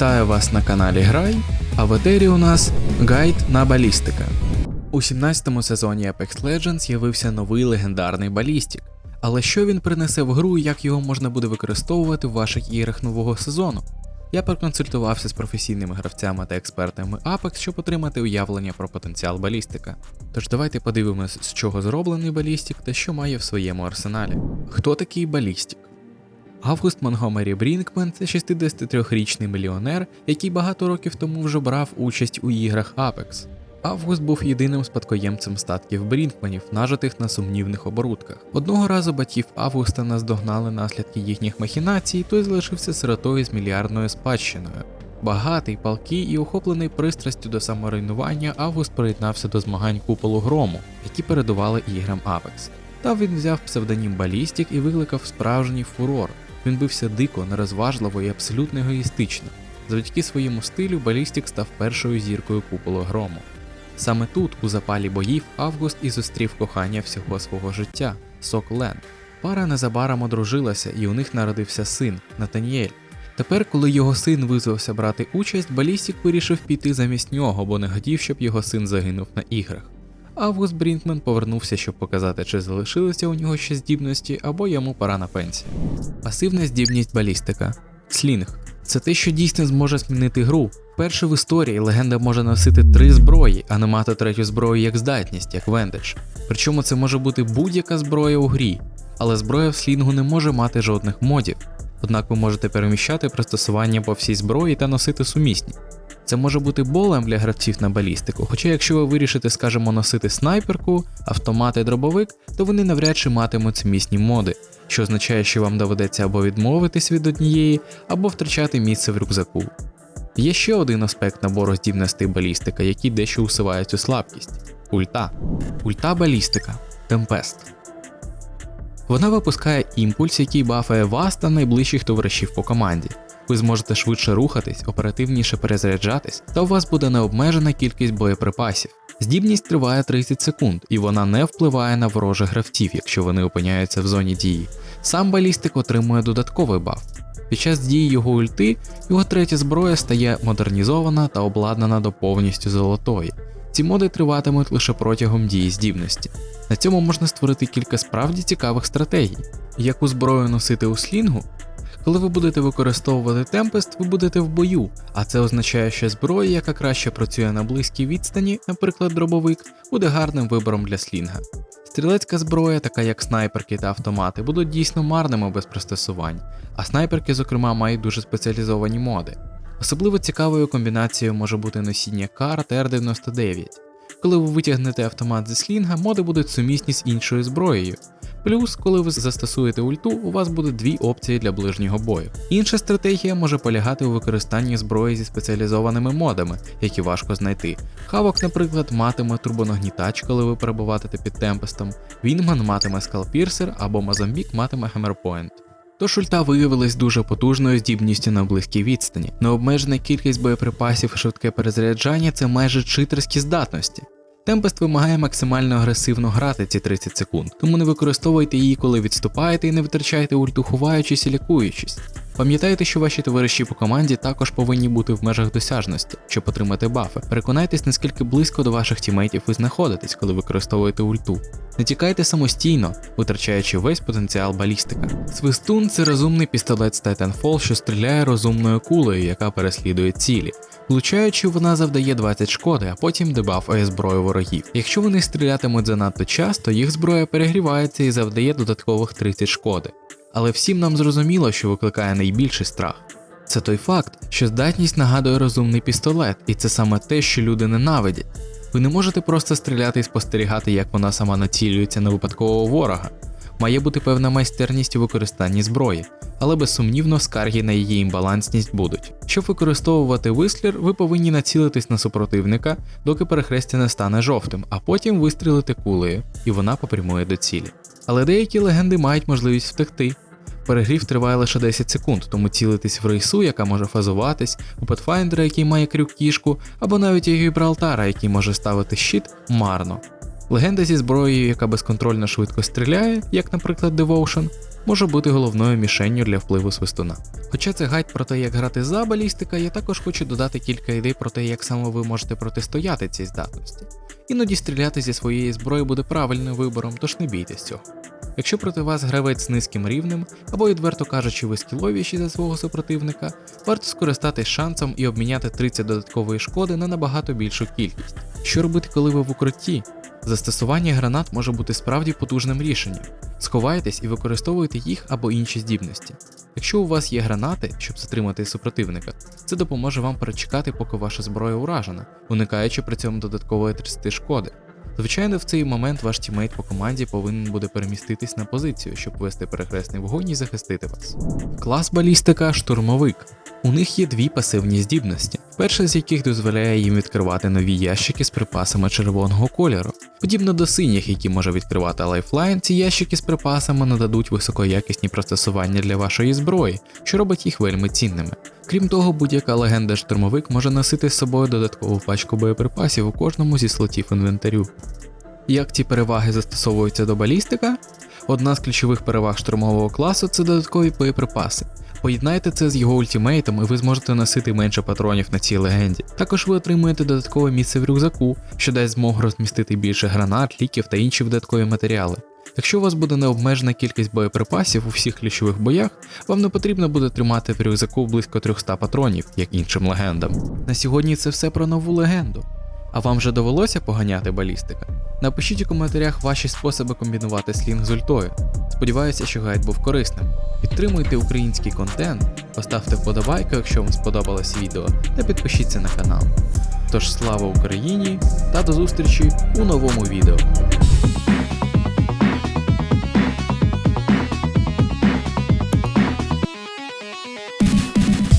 Вітаю вас на каналі Грай, а в етері у нас гайд на балістика. У 17 сезоні Apex Legends з'явився новий легендарний балістик. Але що він принесе в гру і як його можна буде використовувати в ваших іграх нового сезону? Я проконсультувався з професійними гравцями та експертами Apex, щоб отримати уявлення про потенціал балістика. Тож давайте подивимось, з чого зроблений балістик та що має в своєму арсеналі. Хто такий балістик? Август Монгомері Брінкмен це 63-річний мільйонер, який багато років тому вже брав участь у іграх Apex. Август був єдиним спадкоємцем статків Брінкменів, нажитих на сумнівних оборудках. Одного разу батьків Августа наздогнали наслідки їхніх махінацій, той залишився сиротою з мільярдною спадщиною. Багатий, палкий і охоплений пристрастю до саморуйнування, Август приєднався до змагань куполу грому, які передували іграм Apex. Там він взяв псевдонім Балістік і викликав справжній фурор. Він бився дико, нерозважливо і абсолютно егоїстично. Завдяки своєму стилю Балістік став першою зіркою куполу грому. Саме тут, у запалі боїв, Август і зустрів кохання всього свого життя Сок Лен. Пара незабаром одружилася, і у них народився син Натаніель. Тепер, коли його син визвався брати участь, Балістік вирішив піти замість нього, бо не хотів, щоб його син загинув на іграх. Август Брінкмен повернувся, щоб показати, чи залишилися у нього ще здібності, або йому пора на пенсію. Пасивна здібність балістика. Слінг. Це те, що дійсно зможе змінити гру. Перше в історії легенда може носити три зброї, а не мати третю зброю як здатність, як вендедж. Причому це може бути будь-яка зброя у грі, але зброя в слінгу не може мати жодних модів. Однак ви можете переміщати пристосування по всій зброї та носити сумісні. Це може бути болем для гравців на балістику, хоча якщо ви вирішите, скажімо, носити снайперку, автомат і дробовик, то вони навряд чи матимуть сумісні моди, що означає, що вам доведеться або відмовитись від однієї, або втрачати місце в рюкзаку. Є ще один аспект набору здібностей балістика, який дещо усиває цю слабкість ульта. Ульта балістика Темпест. Вона випускає імпульс, який бафає вас та найближчих товаришів по команді. Ви зможете швидше рухатись, оперативніше перезаряджатись, та у вас буде необмежена кількість боєприпасів. Здібність триває 30 секунд, і вона не впливає на ворожих гравців, якщо вони опиняються в зоні дії. Сам балістик отримує додатковий баф. Під час дії його ульти його третя зброя стає модернізована та обладнана до повністю золотої. Ці моди триватимуть лише протягом дії здібності. На цьому можна створити кілька справді цікавих стратегій. Яку зброю носити у слінгу? Коли ви будете використовувати темпест, ви будете в бою, а це означає, що зброя, яка краще працює на близькій відстані, наприклад, дробовик, буде гарним вибором для слінга. Стрілецька зброя, така як снайперки та автомати, будуть дійсно марними без пристосувань, а снайперки, зокрема, мають дуже спеціалізовані моди. Особливо цікавою комбінацією може бути носіння кар ТР-99. Коли ви витягнете автомат зі слінга, моди будуть сумісні з іншою зброєю. Плюс, коли ви застосуєте ульту, у вас буде дві опції для ближнього бою. Інша стратегія може полягати у використанні зброї зі спеціалізованими модами, які важко знайти. Хавок, наприклад, матиме турбонагнітач, коли ви перебуватите під темпестом, Вінгман матиме скалпірсер або Мозамбік матиме Хеммерпойнт. Тож ульта виявилась дуже потужною здібністю на близькій відстані. Необмежена кількість боєприпасів і швидке перезаряджання це майже читерські здатності. Темпест вимагає максимально агресивно грати ці 30 секунд, тому не використовуйте її, коли відступаєте і не витрачайте ульту ховаючись і лікуючись. Пам'ятайте, що ваші товариші по команді також повинні бути в межах досяжності, щоб отримати бафи. Переконайтесь, наскільки близько до ваших тімейтів ви знаходитесь, коли використовуєте ульту. Не тікайте самостійно, витрачаючи весь потенціал балістика. Свистун це розумний пістолет Titanfall, що стріляє розумною кулею, яка переслідує цілі. Влучаючи, вона завдає 20 шкоди, а потім дебафає зброю ворогів. Якщо вони стрілятимуть занадто часто, їх зброя перегрівається і завдає додаткових 30 шкоди. Але всім нам зрозуміло, що викликає найбільший страх. Це той факт, що здатність нагадує розумний пістолет, і це саме те, що люди ненавидять. Ви не можете просто стріляти і спостерігати, як вона сама націлюється на випадкового ворога. Має бути певна майстерність у використанні зброї, але безсумнівно скарги на її імбалансність будуть. Щоб використовувати вислір, ви повинні націлитись на супротивника, доки перехрестя не стане жовтим, а потім вистрілити кулею, і вона попрямує до цілі. Але деякі легенди мають можливість втекти. Перегрів триває лише 10 секунд, тому цілитись в рейсу, яка може фазуватись, у Pathfinder, який має крюк кішку, або навіть у Гібралтара, який може ставити щит, марно. Легенда зі зброєю, яка безконтрольно швидко стріляє, як, наприклад, Devotion, може бути головною мішенню для впливу свистуна. Хоча це гайд про те, як грати за балістика, я також хочу додати кілька ідей про те, як саме ви можете протистояти цій здатності. Іноді стріляти зі своєї зброї буде правильним вибором, тож не бійтесь цього. Якщо проти вас гравець з низьким рівнем, або відверто кажучи, ви скіловіші за свого супротивника, варто скористатись шансом і обміняти 30 додаткової шкоди на набагато більшу кількість. Що робити, коли ви в укритті? Застосування гранат може бути справді потужним рішенням. Сховайтесь і використовуйте їх або інші здібності. Якщо у вас є гранати, щоб затримати супротивника, це допоможе вам перечекати, поки ваша зброя уражена, уникаючи при цьому додаткової 30 шкоди. Звичайно, в цей момент ваш тімейт по команді повинен буде переміститись на позицію, щоб вести перехресний вогонь і захистити вас. Клас балістика штурмовик. У них є дві пасивні здібності, перша з яких дозволяє їм відкривати нові ящики з припасами червоного кольору. Подібно до синіх, які може відкривати Lifeline, ці ящики з припасами нададуть високоякісні пристосування для вашої зброї, що робить їх вельми цінними. Крім того, будь-яка легенда штурмовик може носити з собою додаткову пачку боєприпасів у кожному зі слотів інвентарю. Як ці переваги застосовуються до балістика? Одна з ключових переваг штурмового класу це додаткові боєприпаси. Поєднайте це з його ультимейтом, і ви зможете носити менше патронів на цій легенді. Також ви отримуєте додаткове місце в рюкзаку, що дасть змогу розмістити більше гранат, ліків та інші додаткові матеріали. Якщо у вас буде необмежена кількість боєприпасів у всіх ключових боях, вам не потрібно буде тримати в рюкзаку близько 300 патронів, як іншим легендам. На сьогодні це все про нову легенду. А вам вже довелося поганяти балістика? Напишіть у коментарях ваші способи комбінувати слінг з ультою. Сподіваюся, що гайд був корисним. Підтримуйте український контент, поставте вподобайку, якщо вам сподобалось відео, та підпишіться на канал. Тож слава Україні та до зустрічі у новому відео.